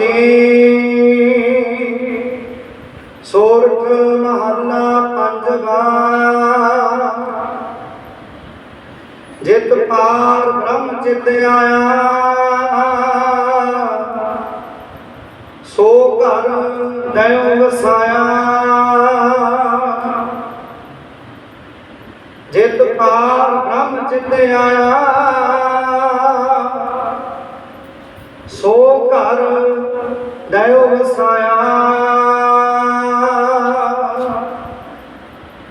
ਜੀ। ਸੋਰਠ ਮਹੱਲਾ ਪੰਜਵਾ। ਜਿਤ ਪਾਰ ਬ੍ਰਹਮ ਚਿਤ ਆਇਆ। ਸੋ ਘਰ ਦਇਓ ਵਸਾਇਆ। ਜਿਤ ਪਾਰ ਬ੍ਰਹਮ ਚਿਤ ਆਇਆ। ਘਰ ਦਇਓ ਵਸਾਇਆ।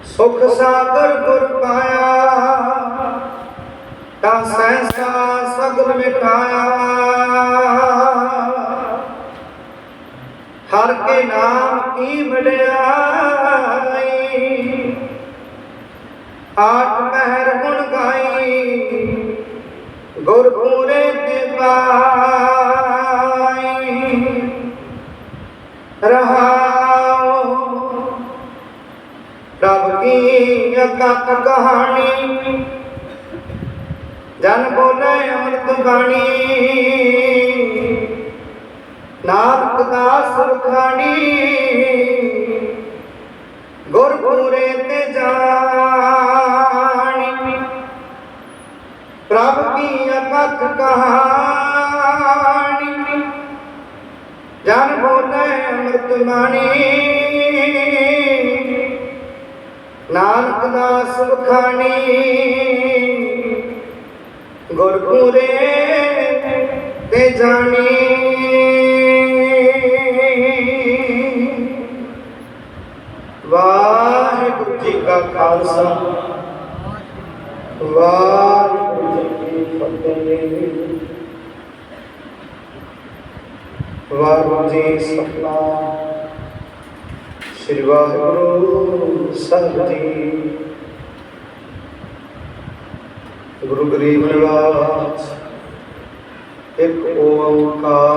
ਸੁਖ ਸਾਗਰ ਗੁਰ ਪਾਇਆ, ਤਾਂ ਸਹਿਸਾ ਸਗਲ ਮਿਟਾਇਆ। ਹਰ ਕੇ ਨਾਮ ਕੀ ਵਡਿਆਈ ਆਠ ਪਹਿਰ ਕਹਾਣੀ। ਜਨ ਬੋਲੇ ਅੰਮ੍ਰਿਤ ਬਾਣੀ। ਨਾਨਕ ਦਾਸ ਸੁਖਾਣੀ ਗੁਰ ਤੇ ਜਾਣੀ। ਪ੍ਰਭ ਕੀ ਅਕਥ ਕਹਾਣੀ। ਜਨ ਬੋਲੇ ਅੰਮ੍ਰਿਤ ਬਾਣੀ। ਨਾਨਕ ਦਾ ਸੁਖਾਣੀ ਗੁਰ ਪੂਰੇ ਤੇ ਜਾਣੀ। ਵਾਹਿਗੁਰੂ ਜੀ ਕਾ ਖਾਲਸਾ। ਵਾਹਿਗੁਰੂ ਜੀ ਕੀ ਫਤਿਹ। ਵਾਹਿਗੁਰੂ ਜੀ ਸਤਨਾਮ। ਸ੍ਰੀ ਵਾਹਿਗੁਰੂ ਸਾਹਿਬ ਜੀ। ਗੁਰੂ ਗਰੀਬ ਨਿਵਾਸ ਇੱਕ ਓੰਕਾਰ